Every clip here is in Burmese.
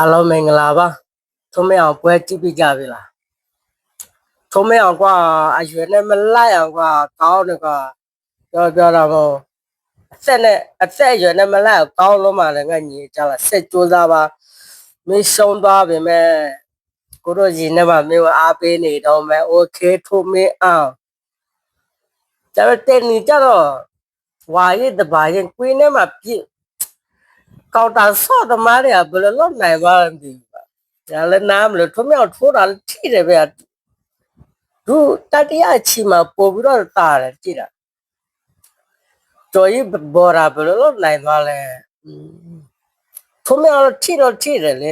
အားလုံးမင်္ဂလာပါထုံးမအောင်ပွဲကြည့်ပြကြပြီလားထုံးမအောင်ကွာအရွယ်နဲ့မလိုက်အောင်ကွာကောင်းတယ်ကွာပြောပြောတော့မို့အသက်နဲ့အသက်အရွယ်နဲ့မလိုက်အောင်ကောင်းလို့မှလည်းငါညီကြလားဆက်ကြိုးစားပါမင်းရှုံးသွားပြီမဲ့ကိုတို့ကြီးနဲ့မှမင်းကိုအားပေးနေတော့မယ်โอเคထုံးမအောင်ကျတော့တင်နေကြတော့ဝါရည်တပါရင်ကွင်းထဲမှာပြည့် ကောက်တာဆော့သမားတွေကဘယ်လိုလုပ်နိုင်ပါလဲမသိဘူးပါဒါလည်းနားမလို့ထုံးမအောင်ထိုးတာလည်းထိတယ်ဗျာသူတတိယချီမှာပို့ပြီးတော့တာတယ်ကြည့်တာတော်ကြီးဘော်ရာဘယ်လိုလုပ်နိုင်သွားလဲထုံးမအောင်ထိတော့ထိတယ်လေ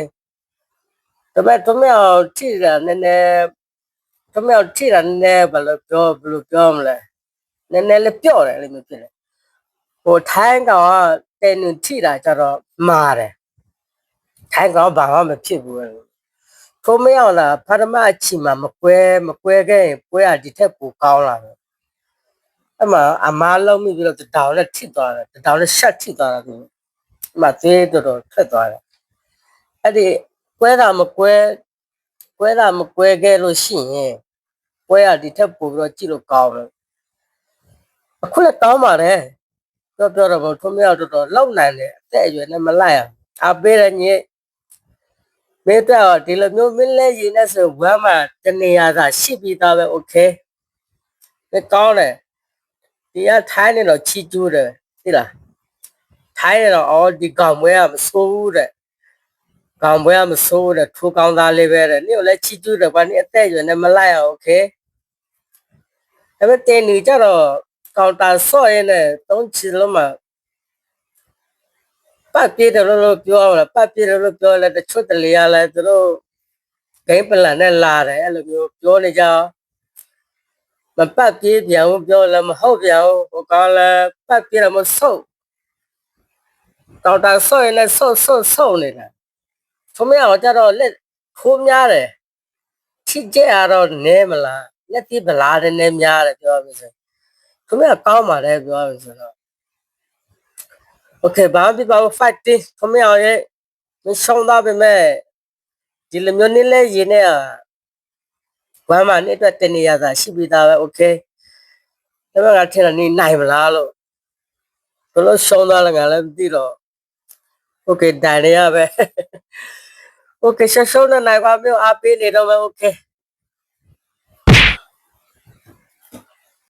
ဒါပေမဲ့ထုံးမအောင်ထိတာနည်းနည်းထုံးမအောင်ထိတာနည်းနည်းဘယ်လိုပြောဘယ်လိုပြောမလဲနည်းနည်းလေးပြော့တယ်လို့မျိုးဖြစ်တယ်ဟိုထိုင်းကောင်က တဲနူထိတာကြတော့မာတယ်ထိုင်းကောင်ဘာမှမဖြစ်ဘူးထုံးမအောင်လားပထမအချီမှာမကွဲမကွဲခဲ့ရင်ပွဲကဒီထက်ပိုကောင်းလာတယ်အဲ့မှာအမားလုံးမိပြီးတော့တတောင်နဲ့ထိသွားတယ်တတောင်နဲ့ရှက်ထိသွားတာကိုအမသေးတော်တော်ထွက်သွားတယ်အဲ့ဒီကွဲတာမကွဲကွဲတာမကွဲခဲ့လို့ရှိရင်ပွဲကဒီထက်ပိုပြီးတော့ကြည့်လို့ကောင်းတယ်အခုလည်းကောင်းပါတယ် ပြောပြောတော့ဘုံထုံးမရတော်တော်လောက်နိုင်တယ်အသက်အရွယ်နဲ့မလိုက်အောင်အပေးရညစ်မေတ္တာဒီလိုမျိုးမင်းလဲရည်နဲ့ဆိုဝမ်းမှာတနေရာသာရှိပြီးသားပဲโอเคဒါကောင်းတယ်ဒီကထိုင်းနေတော့ချီကျူးတယ်သိလားထိုင်းနေတော့အော်ဒီကောင်မွဲကမဆိုးဘူးတဲ့ကောင်မွဲကမဆိုးဘူးတဲ့ထိုးကောင်းသားလေးပဲတဲ့နေ့ကလည်းချီကျူးတယ်ဘာနေ့အသက်အရွယ်နဲ့မလိုက်အောင်โอเคဒါပေမဲ့တင်နေကြတော့ ကောင်တာဆော့ရင်းနဲ့သုံးချီလုံးမှာပတ်ပြေးတယ်လို့ပြောရမလားပတ်ပြေးတယ်လို့ပြောလဲတချို့တလေရလဲသူတို့ဂိမ်းပလန်နဲ့လာတယ်အဲ့လိုမျိုးပြောနေကြမပတ်ပြေးပြန်ဘူးပြောလဲမဟုတ်ပြန်ဘူးဟိုကောင်လဲပတ်ပြေးတယ်မဆုတ်ကောင်တာဆော့ရင်းနဲ့ဆုတ်ဆုတ်ဆုတ်နေတာသူမရတော့ကြတော့လက်ခိုးများတယ်ချစ်ကြရတော့နဲမလားလက်တိဗလာတဲ့နဲများတယ်ပြောရမယ်ဆို သူမရကောင်းပါလေပြောရမယ်ဆိုတော့ Okay ဘာမှပြပါဘူး fight this ခမရရဲ့မရှောင်းသားပဲမဲ့ဒီလိုမျိုးနေလဲရင်းနေอ่ะဘာမှနေအတွက်တနေရတာရှိပြီးသားပဲ Okay ဒါပေမဲ့ငါထင်တာနေနိုင်မလားလို့ဘယ်လိုရှောင်းသားလဲငါလည်းမသိတော့ Okay ဒိုင်ရရပဲ Okay ရှောင်းရှောင်းနဲ့နိုင်ပါမျိုးအားပေးနေတော့မယ် Okay